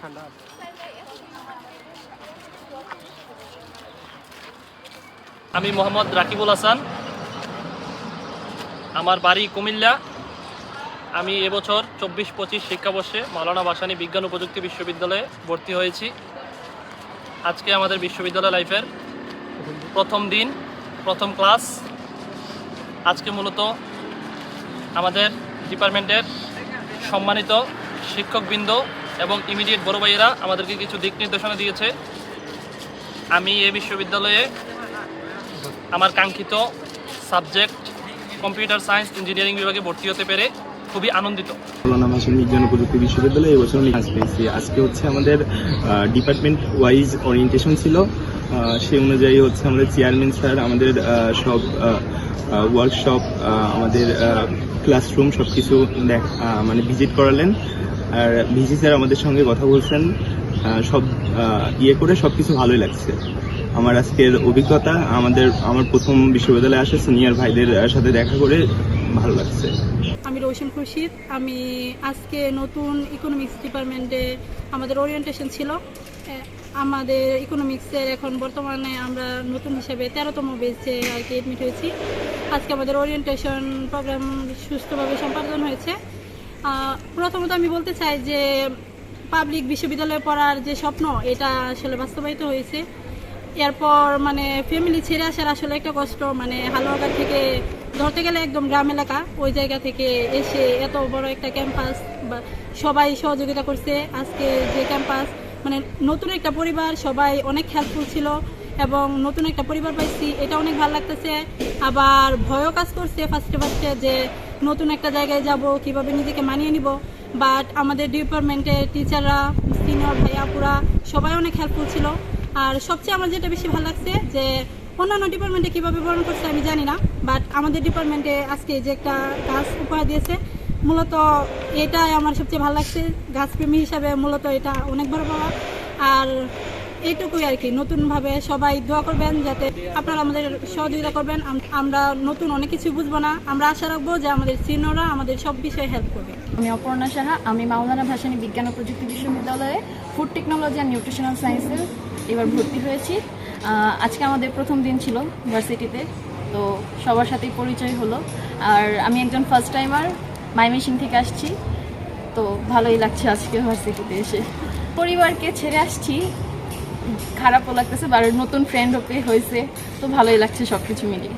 ঠান্ডা আমি মোহাম্মদ রাকিবুল হাসান। আমার বাড়ি কুমিল্লা। আমি এবছর চব্বিশ, পঁচিশ শিক্ষাবর্ষে মাওলানা ভাসানী বিজ্ঞান ও প্রযুক্তি বিশ্ববিদ্যালয়ে ভর্তি হয়েছি। আজকে আমাদের বিশ্ববিদ্যালয় লাইফের প্রথম দিন, প্রথম ক্লাস। আজকে মূলত আমাদের ডিপার্টমেন্টের সম্মানিত শিক্ষকবৃন্দ এবং ইমিডিয়েট বড় ভাইয়েরা আমাদেরকে কিছু দিক নির্দেশনা দিয়েছে। আমি এই বিশ্ববিদ্যালয়ে আমার কাঙ্ক্ষিত সাবজেক্ট কম্পিউটার সায়েন্স ইঞ্জিনিয়ারিং বিভাগে ভর্তি হতে পেরে খুবই আনন্দিত। বিজ্ঞান প্রযুক্তি বিশ্ববিদ্যালয়ে আজকে হচ্ছে আমাদের ডিপার্টমেন্ট ওয়াইজ ছিল। সেই অনুযায়ী হচ্ছে আমাদের চেয়ারম্যান স্যার আমাদের সব ওয়ার্কশপ আমাদের ক্লাসরুম সব কিছু মানে ভিজিট করালেন। আর ভিজি স্যার আমাদের সঙ্গে কথা বলছেন। সব ইয়ে করে সব কিছু ভালোই লাগছে। আমার আজকের অভিজ্ঞতা, আমাদের, আমার প্রথম বিশ্ববিদ্যালয়ে আসা সিনিয়র ভাইদের সাথে দেখা করে ভালো লাগছে। আমি রৌশন খুরশিদ। আমি আজকে নতুন ইকোনমিক্স ডিপার্টমেন্টে আমাদের ওরিয়েন্টেশন ছিল। আমাদের ইকোনমিক্সের এখন বর্তমানে আমরা নতুন হিসেবে তেরোতম বেচে আর কি এডমিট হয়েছি। আজকে আমাদের ওরিয়েন্টেশন প্রোগ্রাম সুস্থভাবে সম্পাদন হয়েছে। প্রথমত আমি বলতে চাই যে পাবলিক বিশ্ববিদ্যালয়ে পড়ার যে স্বপ্ন, এটা আসলে বাস্তবায়িত হয়েছে। এরপর মানে ফ্যামিলি ছেড়ে আসার আসলে একটা কষ্ট মানে হালুয়াঘাট থেকে ধরতে গেলে একদম গ্রাম এলাকা, ওই জায়গা থেকে এসে এত বড় একটা ক্যাম্পাস বা সবাই সহযোগিতা করছে। আজকে যে ক্যাম্পাস মানে নতুন একটা পরিবার, সবাই অনেক হেল্পফুল ছিল এবং নতুন একটা পরিবার পাইছি, এটা অনেক ভালো লাগতেছে। আবার ভয়ও কাজ করছে ফার্স্টে ফার্স্টে যে নতুন একটা জায়গায় যাব, কীভাবে নিজেকে মানিয়ে নিব। বাট আমাদের ডিপার্টমেন্টের টিচাররা সিনিয়র ভাইয়াপুরা সবাই অনেক হেল্পফুল ছিল। আর সবচেয়ে আমার যেটা বেশি ভালো লাগছে যে অন্যান্য ডিপার্টমেন্টে কীভাবে বরণ করছে আমি জানি না বাট আমাদের ডিপার্টমেন্টে আজকে যে একটা গাছ উপহার দিয়েছে মূলত এটাই আমার সবচেয়ে ভালো লাগছে। গাছপ্রেমী হিসাবে মূলত এটা অনেক বড় পাওয়া। আর এইটুকুই আর কি, নতুনভাবে সবাই দোয়া করবেন যাতে আপনারা আমাদের সহযোগিতা করবেন। আমরা নতুন অনেক কিছু বুঝব না। আমরা আশা রাখব যে আমাদের সিনিয়ররা আমাদের সব বিষয়ে হেল্প করবে। আমি অপর্ণা সাহা, আমি মাওলানা ভাসানী বিজ্ঞান ও প্রযুক্তি বিশ্ববিদ্যালয়ে ফুড টেকনোলজি অ্যান্ড নিউট্রিশনাল সায়েন্সে এবার ভর্তি হয়েছি। আজকে আমাদের প্রথম দিন ছিল ভার্সিটিতে তো সবার সাথেই পরিচয় হলো। আর আমি একজন ফার্স্ট টাইমার মাইমেশিং থেকে আসছি। তো ভালোই লাগছে আজকে ভার্সিটিতে এসে। পরিবারকে ছেড়ে আসছি। খারাপও লাগতেছে আর নতুন ফ্রেন্ডও পেয়ে হয়েছে। তো ভালোই লাগছে সব কিছু মিলিয়ে।